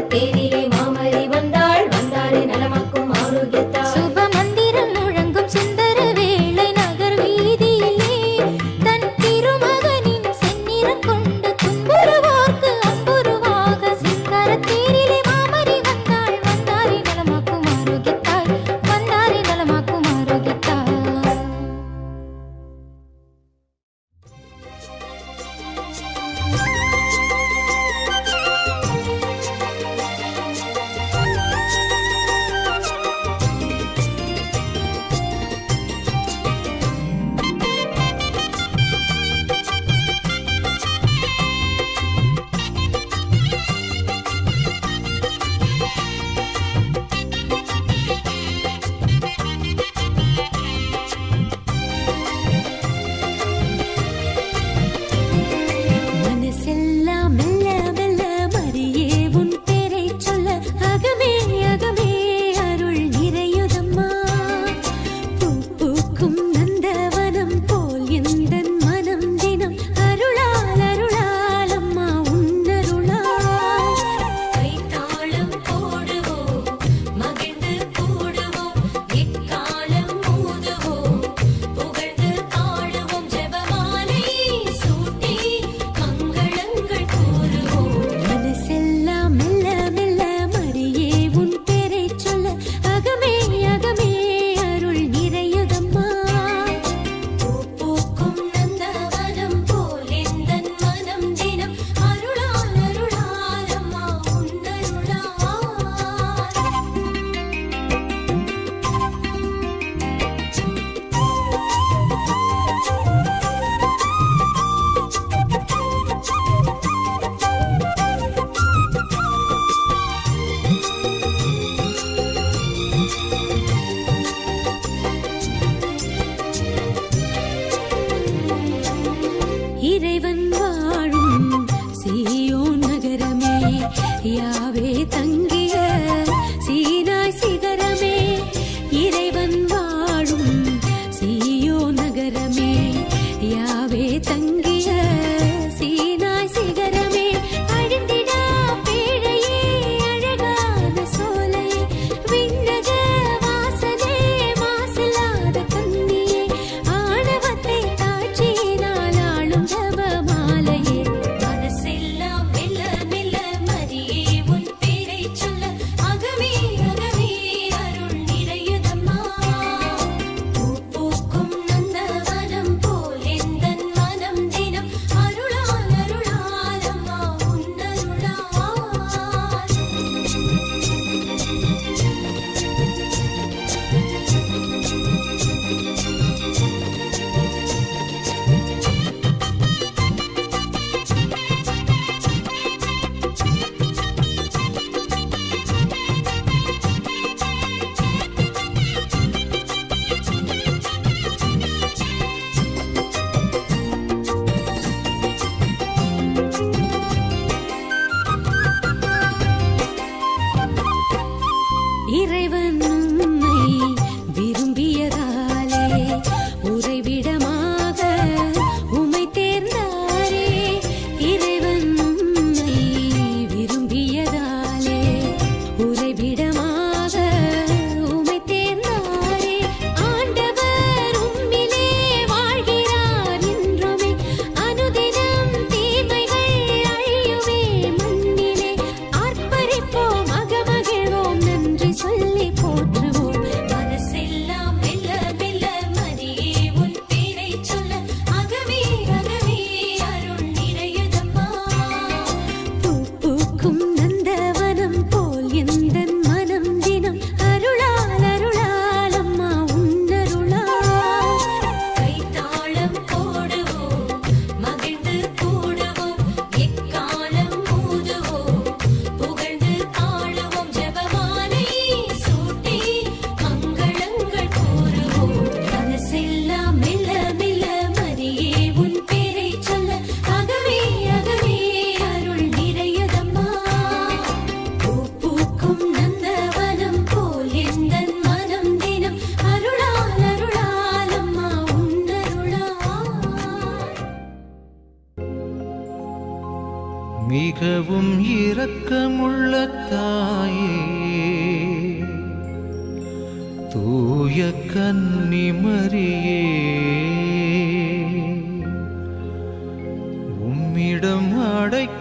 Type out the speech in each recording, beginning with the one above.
तेरी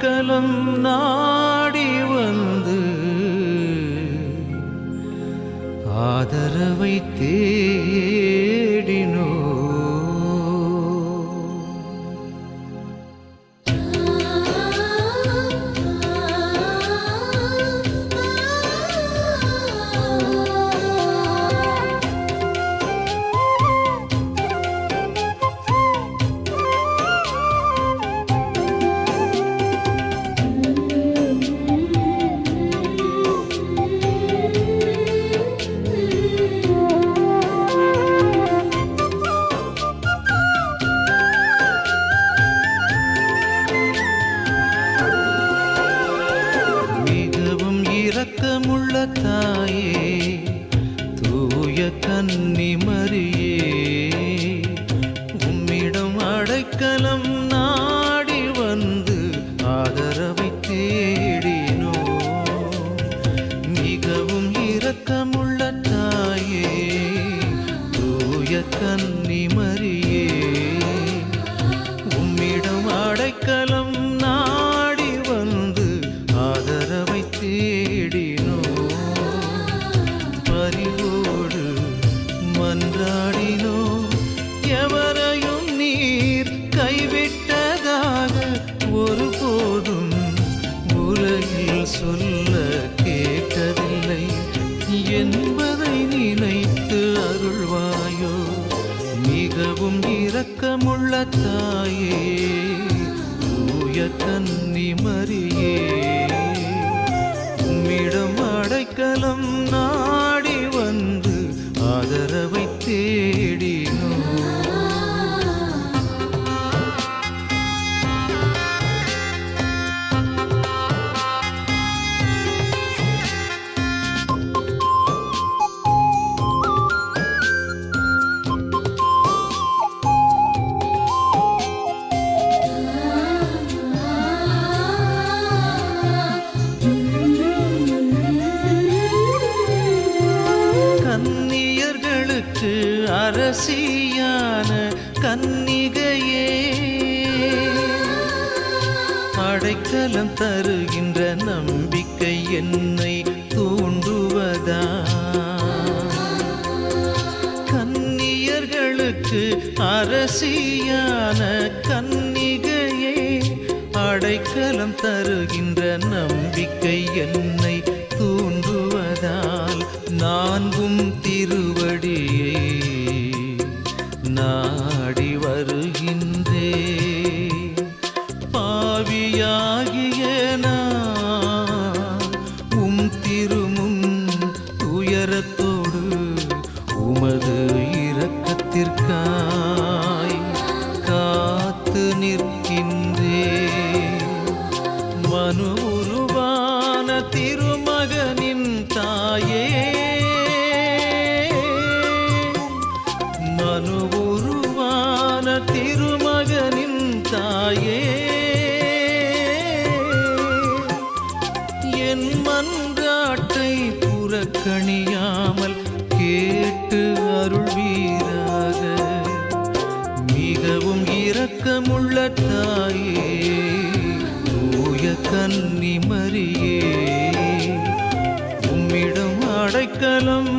அடைக்கலம் நாடி வந்து ஆதரவை தேடினோ அடைக்கலம் விட்டதாக ஒரு அடைக்கலம் தருகின்ற நம்பிக்கை என்னை தூண்டுவதா? கன்னியர்களுக்கு அரசியான கன்னிகையே அடைக்கலம் தருகின்ற நம்பிக்கை என்னை தூண்டுவதால் நான்கும் திருவடியே ಆವಿಯಾಗಿ கணியாமல் கேட்டு அருள்வீராக மிகவும் இரக்கமுள்ள தாயே தூய கன்னி மரியே உம்மிடம் அடைக்கலம்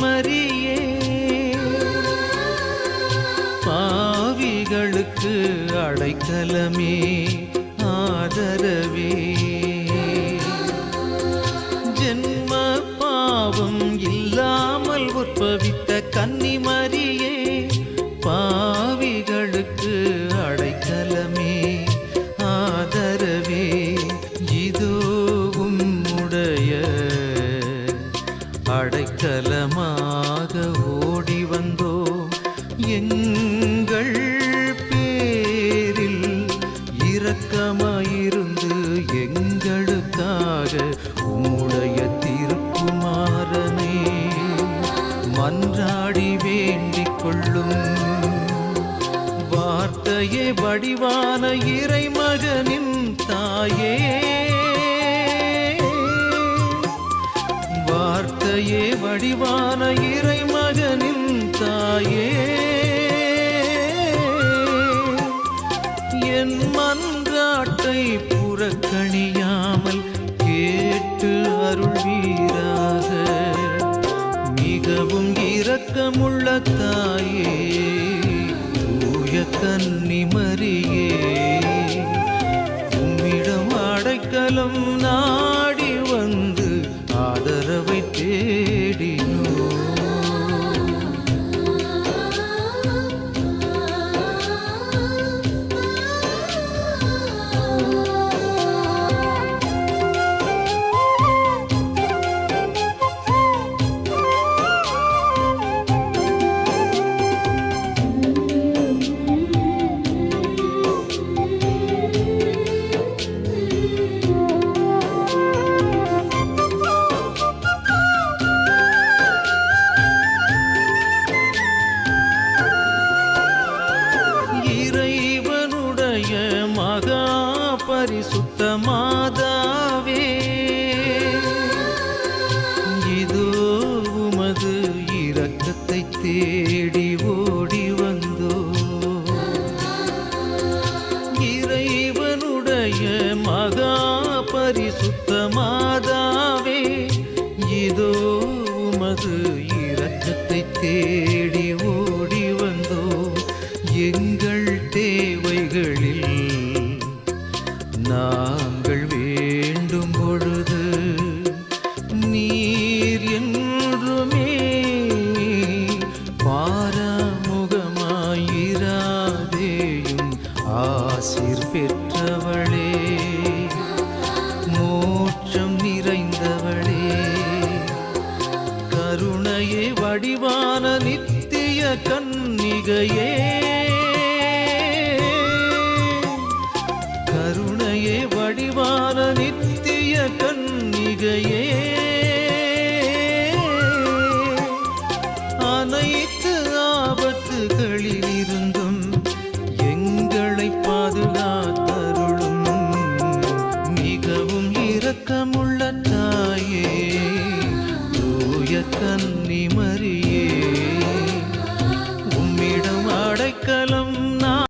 மரியே பாவிகளுக்கு அடைக்கலமே ஆதரவே. ஜென்ம பாவம் இல்லாமல் உற்பவித்த 天。எங்க